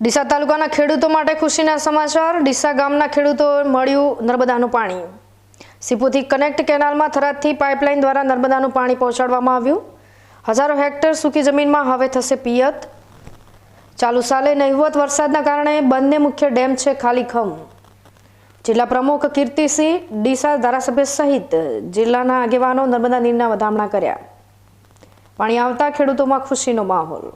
ડીસા તાલુકાના ખેડૂતો માટે ખુશીના સમાચાર. ડીસા ગામના ખેડૂતો મળ્યું નર્મદાનું પાણી. સિપુથી કનેક્ટ કેનાલમાં થરાદથી પાઇપલાઇન દ્વારા નર્મદાનું પાણી પહોંચાડવામાં આવ્યું. હજારો હેક્ટર સૂકી જમીનમાં હવે થશે પિયત. ચાલુ સાલે નહિવત વરસાદના કારણે બંને મુખ્ય ડેમ છે ખાલી ખમ. જિલ્લા પ્રમુખ કીર્તિસિંહ ડીસા ધારાસભ્ય સહિત જિલ્લાના આગેવાનો નર્મદા નીરના વધામણા કર્યા. પાણી આવતા ખેડૂતોમાં ખુશીનો માહોલ.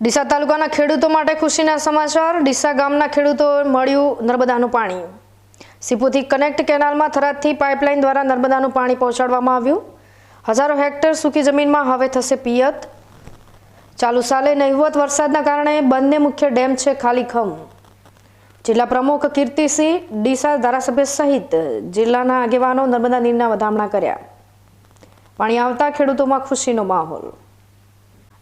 ડીસા તાલુકાના ખેડૂતો માટે ખુશીના સમાચાર. ડીસા ગામના ખેડૂતો મળ્યું નર્મદાનું પાણી. સિપુથી કનેક્ટ કેનાલમાં થરાદથી પાઇપલાઇન દ્વારા નર્મદાનું પાણી પહોંચાડવામાં આવ્યું. હજારો હેક્ટર સૂકી જમીનમાં હવે થશે પિયત. ચાલુ સાલે નહિવત વરસાદના કારણે બંને મુખ્ય ડેમ છે ખાલીખમ જિલ્લા પ્રમુખ કીર્તિસિંહ ડીસા ધારાસભ્ય સહિત જિલ્લાના આગેવાનો નર્મદા નીરના વધામણા કર્યા. પાણી આવતા ખેડૂતોમાં ખુશીનો માહોલ.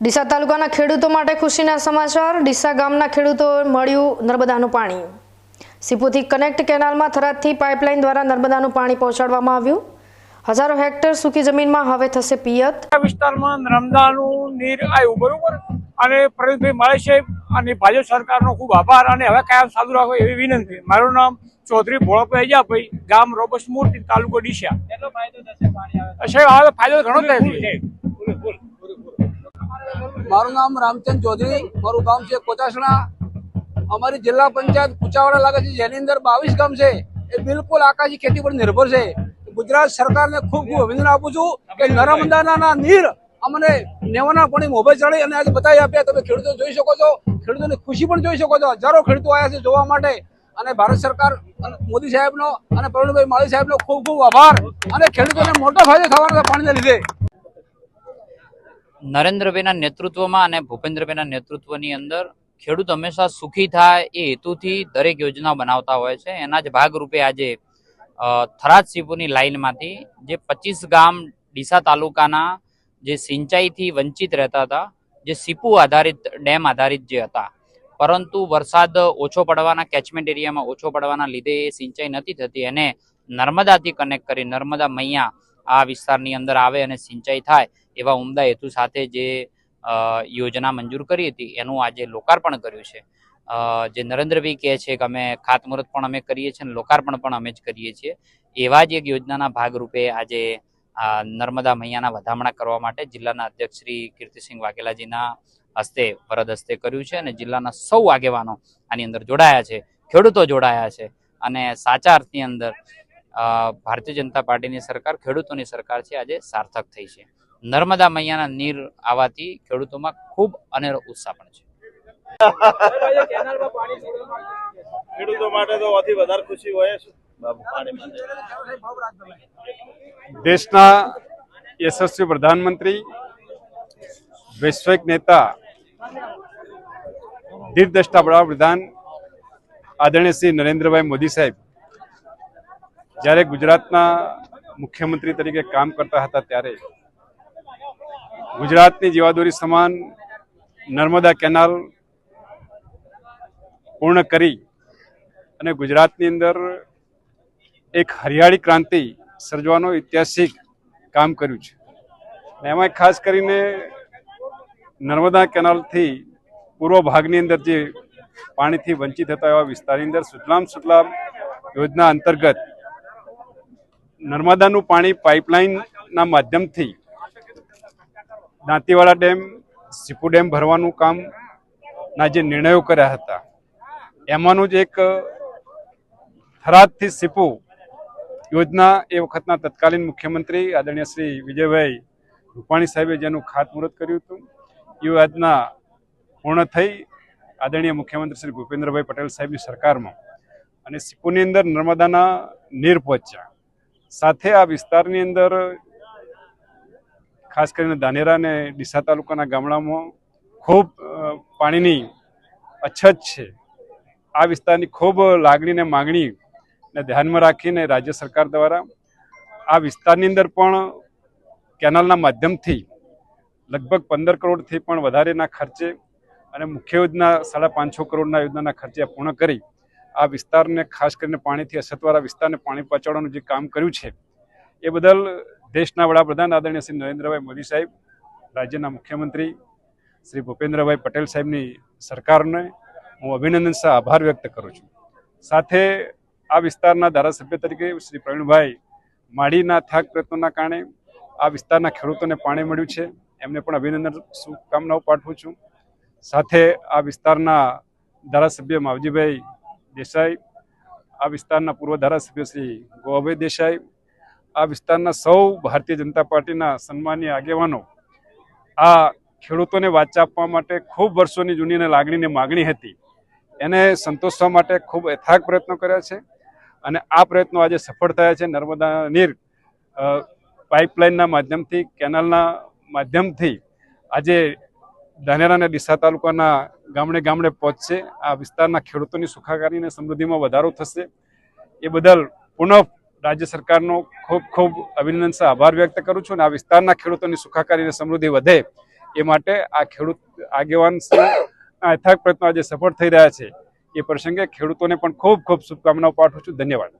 ડીસા તાલુકાના ખેડૂતો માટે ખુશીના સમાચાર. ડીસા ગામના ખેડૂતો મળ્યું નર્મદાનું પાણી. સિપુથી કનેક્ટ કેનાલમાં થરાદથી પાઇપલાઇન દ્વારા નર્મદાનું પાણી પહોંચાડવામાં આવ્યું. હજારો હેક્ટર સૂકી જમીનમાં હવે થશે પિયત. વિસ્તારમાં નર્મદાનું નીર આવ્યું બરોબર? અને પ્રવીણભાઈ મળે છે અને ભાજપ સરકારનો ખૂબ આભાર અને હવે કાયમ સાદુ રાખો એવી વિનંતી. મારું નામ ચૌધરી ભોળાભાઈ અજાભાઈ ગામ રોબસ મૂર્તિ તાલુકો ડીસા કેટલો થશે પાણી આવે સાહેબ હવે ફાયદો ઘણો થાય છે. મારું નામ રામચંદ ચૌધરી, મારું ગામ છે કોચાસણા. અમારી જિલ્લા પંચાયત કુચાવાડા લાગે છે, જેની અંદર બાવીસ ગામ છે. એ બિલકુલ આકાશી ખેતી પર નિર્ભર છે. ગુજરાત સરકારને ખૂબ ખૂબ અભિનંદન આપું છું કે નર્મદાના નીર અમને નેવાના પાણી મોભે ચડી અને આજે બતાવી આપ્યા. તમે ખેડૂતો જોઈ શકો છો, ખેડૂતોની ખુશી પણ જોઈ શકો છો. હજારો ખેડૂતો આવ્યા છે જોવા માટે. અને ભારત સરકાર મોદી સાહેબનો અને પ્રવીણભાઈ માળી સાહેબનો ખૂબ ખૂબ આભાર. અને ખેડૂતોને મોટો ફાયદો થવાનો પાણીને લીધે. નરેન્દ્રભાઈના નેતૃત્વમાં અને ભૂપેન્દ્રભાઈના નેતૃત્વની અંદર ખેડૂત હંમેશા સુખી થાય એ હેતુથી દરેક યોજના બનાવતા હોય છે. એના જ ભાગરૂપે આજે થરાદ સિપુની લાઇનમાંથી જે પચીસ ગામ ડીસા તાલુકાના જે સિંચાઈથી વંચિત રહેતા હતા, જે સીપુ આધારિત, ડેમ આધારિત જે હતા. પરંતુ વરસાદ ઓછો પડવાના કેચમેન્ટ એરિયામાં ઓછો પડવાના લીધે એ સિંચાઈ નથી થતી. એને નર્મદાથી કનેક્ટ કરી નર્મદા મૈયા આ વિસ્તારની અંદર આવે અને સિંચાઈ થાય. એવા ઉમદા હેતુ સાથે જે યોજના મંજૂર કરી હતી, એનું આજે લોકાર્પણ કર્યું છે. જે નરેન્દ્રભાઈ કહે છે કે અમે ખાતમુહૂર્ત પણ અમે કરીએ છીએ અને લોકાર્પણ પણ અમે જ કરીએ છીએ. એવા જ એક યોજનાના ભાગરૂપે આજે નર્મદા મૈયાના વધામણા કરવા માટે જિલ્લાના અધ્યક્ષ શ્રી કીર્તિસિંહ વાઘેલાજીના હસ્તે વરદ હસ્તે કર્યું છે અને જિલ્લાના સૌ આગેવાનો આની અંદર જોડાયા છે, ખેડૂતો જોડાયા છે અને સાચા અર્થની અંદર ભારતીય જનતા પાર્ટીની સરકાર, ખેડૂતોની સરકાર છે, આજે સાર્થક થઈ છે. નર્મદા મૈયાના નીર આવવાથી ખેડૂતોમાં ખૂબ અનેરો ઉત્સાહ પણ છે. ખેડૂતો માટે તો અતિ વધારે ખુશી હોય છે બાબુ પાણી માટે. દેશના યશસ્વી પ્રધાનમંત્રી વૈશ્વિક નેતા દીર્ઘદ્રષ્ટા વડાપ્રધાન આદરણીય શ્રી નરેન્દ્રભાઈ મોદી સાહેબ જ્યારે ગુજરાતના મુખ્યમંત્રી તરીકે કામ કરતા હતા ત્યારે ગુજરાતની જીવાદોરી સમાન નર્મદા કેનાલ પૂર્ણ કરી અને ગુજરાતની અંદર એક હરિયાળી ક્રાંતિ સર્જવાનો ઐતિહાસિક કામ કર્યું છે. એમાં ખાસ કરીને નર્મદા કેનાલથી પૂર્વ ભાગની અંદર જે પાણીથી વંચિત હતા એવા વિસ્તારની અંદર સુજલામ સુજલામ યોજના અંતર્ગત નર્મદાનું પાણી પાઇપલાઇનના માધ્યમથી દાંતીવાડા ડેમ સીપુ ડેમ ભરવાનું કામ ના જે નિર્ણયો કર્યા હતા, એમાંનું જ એક થરાદથી સીપુ યોજના એ વખતના તત્કાલીન મુખ્યમંત્રી આદરણીય શ્રી વિજયભાઈ રૂપાણી સાહેબે જેનું ખાતમુહૂર્ત કર્યું હતું. એ યોજના પૂર્ણ થઈ આદરણીય મુખ્યમંત્રી શ્રી ભૂપેન્દ્રભાઈ પટેલ સાહેબની સરકારમાં અને સીપુની અંદર નર્મદાના નીર પહોંચ્યા. સાથે આ વિસ્તારની અંદર ખાસ કરીને ધાનેરા અને ડીસા તાલુકાના ગામડામાં ખૂબ પાણીની અછત છે. આ વિસ્તારની ખૂબ લાગણી ને માગણી ને ધ્યાનમાં રાખીને રાજ્ય સરકાર દ્વારા આ વિસ્તારની અંદર પણ કેનાલના માધ્યમથી લગભગ પંદર કરોડથી પણ વધારેના ખર્ચે અને મુખ્ય યોજના સાડા પાંચસો કરોડના યોજનાના ખર્ચે પૂર્ણ કરી આ વિસ્તારને ખાસ કરીને પાણીથી અછતવાળા વિસ્તારને પાણી પહોંચાડવાનું જે કામ કર્યું છે, એ બદલ દેશના વડાપ્રધાન આદરણીય શ્રી નરેન્દ્રભાઈ મોદી સાહેબ, રાજ્યના મુખ્યમંત્રી શ્રી ભૂપેન્દ્રભાઈ પટેલ સાહેબની સરકારને હું અભિનંદન સહ આભાર વ્યક્ત કરું છું. સાથે આ વિસ્તારના ધારાસભ્ય તરીકે શ્રી પ્રવીણભાઈ માડીના થાક પ્રયત્નોના કારણે આ વિસ્તારના ખેડૂતોને પાણી મળ્યું છે. એમને પણ અભિનંદન શુભકામનાઓ પાઠવું છું. સાથે આ વિસ્તારના ધારાસભ્ય માવજીભાઈ દેસાઈ, આ વિસ્તારના પૂર્વ ધારાસભ્ય શ્રી ગોવાભાઈ દેસાઈ આ વિસ્તારના સૌ ભારતીય જનતા પાર્ટીના સન્માનીય આગેવાનો આ ખેડૂતોને વાચા આપવા માટે ખૂબ વર્ષોની જૂની અને લાગણીની માગણી હતી. એને સંતોષવા માટે ખૂબ યથાક પ્રયત્નો કર્યા છે અને આ પ્રયત્નો આજે સફળ થયા છે. નર્મદા નીર પાઇપલાઇનના માધ્યમથી, કેનાલના માધ્યમથી આજે ધાનેરા અને ડીસા તાલુકાના ગામડે ગામડે પહોંચશે. આ વિસ્તારના ખેડૂતોની સુખાકારી અને સમૃદ્ધિમાં વધારો થશે. એ બદલ પુનઃ રાજ્ય સરકારનો ખૂબ ખૂબ અભિનંદન આભાર વ્યક્ત કરું છું અને આ વિસ્તારના ખેડૂતોની સુખાકારી અને સમૃદ્ધિ વધે એ માટે આ ખેડૂત આગેવાન અથાગ પ્રયત્નો આજે સફળ થઈ રહ્યા છે. એ પ્રસંગે ખેડૂતોને પણ ખૂબ ખૂબ શુભકામનાઓ પાઠવું છું. ધન્યવાદ.